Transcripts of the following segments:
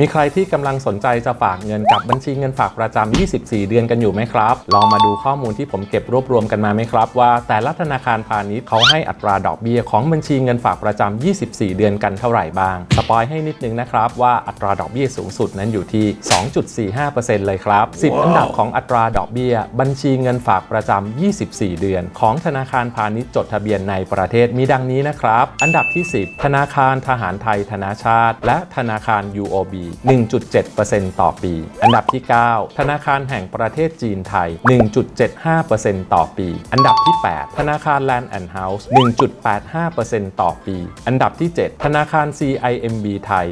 มีใครที่กำลังสนใจจะฝากเงินกับบัญชีเงินฝากประจำ 24 เดือนกันอยู่ไหมครับ ลองมาดูข้อมูลที่ผมเก็บรวบรวมกันมาไหมครับ ว่าแต่ละธนาคารพาณิชย์เขาให้อัตราดอกเบี้ยของบัญชีเงินฝากประจำ 24 เดือนกันเท่าไหร่บ้าง สปอยให้นิดนึงนะครับว่าอัตราดอกเบี้ยสูงสุดนั้นอยู่ที่ 2.45%เลยครับ 10 อันดับของอัตราดอกเบี้ย บัญชีเงินฝากประจำ 24 เดือน ของธนาคารพาณิชย์จดทะเบียนในประเทศมีดังนี้นะครับ อันดับที่ 10 ธนาคารทหารไทยธนาชาติ และธนาคาร UOB 1.7%ต่อปี อันดับที่ 9 ธนาคารแห่งประเทศจีนไทย 1.75%ต่อปี อันดับที่ 8 ธนาคาร Land and House 1.85%ต่อปี อันดับที่ 7 ธนาคาร CIMB ไทย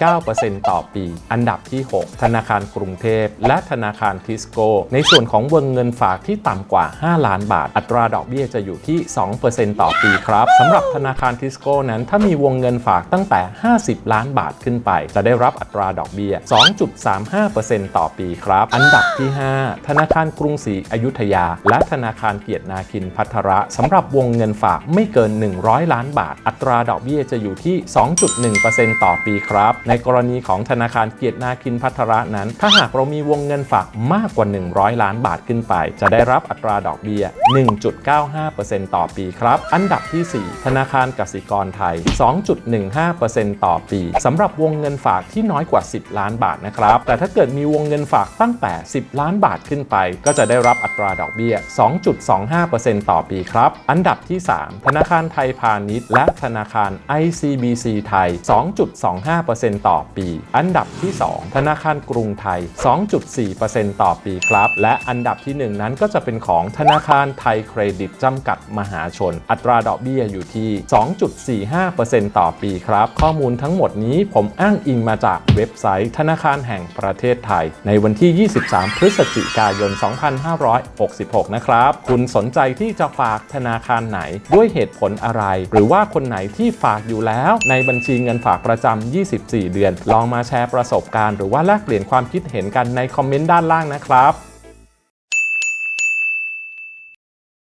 1.9%ต่อปี อันดับที่ 6 ธนาคารกรุงเทพ และธนาคารทิสโก้ ในส่วนของวงเงินฝากที่ต่ำกว่า 5 ล้านบาท อัตราดอกเบี้ยจะอยู่ที่ 2%ต่อปีครับสำหรับธนาคารทิสโก้นั้นถ้ามีวงเงินฝากตั้งแต่ 50 ล้านบาทขึ้นไป จะได้รับอัตราดอกเบี้ย 2.35%ต่อปีครับ อันดับที่ 5 ธนาคารกรุงศรีอยุธยา และธนาคารเกียรตินาคินพัทระสำหรับวงเงินฝากไม่เกิน 100 ล้านบาท อัตราดอกเบี้ยจะอยู่ที่ 2.1%ต่อปีครับ ในกรณีของธนาคารเกียรตินาคินพัทระนั้น ถ้าหากเรามีวงเงินฝากมากกว่า 100 ล้านบาทขึ้นไป จะได้รับอัตราดอกเบี้ย 1.95%ต่อปีครับ อันดับที่ 4 ธนาคารกสิกรไทย 2.15%ต่อปีสำหรับวงเงินฝากที่น้อยกว่า 10 ล้านบาทนะครับ แต่ถ้าเกิดมีวงเงินฝากตั้งแต่ 10 ล้านบาทขึ้นไป ก็จะได้รับอัตราดอกเบี้ย 2.25%ต่อปีครับ อันดับที่ 3 ธนาคารไทยพาณิชย์และธนาคาร ICBC ไทย 2.25%ต่อปี อันดับที่ 2 ธนาคารกรุงไทย 2.4%ต่อปีครับ และอันดับที่ 1 นั้นก็จะเป็นของธนาคารไทยเครดิตจำกัด มหาชน อัตราดอกเบี้ยอยู่ที่ 2.45%ต่อปีครับ ข้อมูลทั้งหมดนี้ผมอ้างอิงมาจากเว็บไซต์ธนาคารแห่งประเทศไทย ในวันที่ 23 พฤศจิกายน 2566 นะครับ คุณสนใจที่จะฝากธนาคารไหนด้วยเหตุผลอะไร หรือว่าคนไหนที่ฝากอยู่แล้ว ในบัญชีเงินฝากประจำ 24 เดือน ลองมาแชร์ประสบการณ์หรือว่าแลกเปลี่ยนความคิดเห็นกันในคอมเมนต์ด้านล่างนะครับ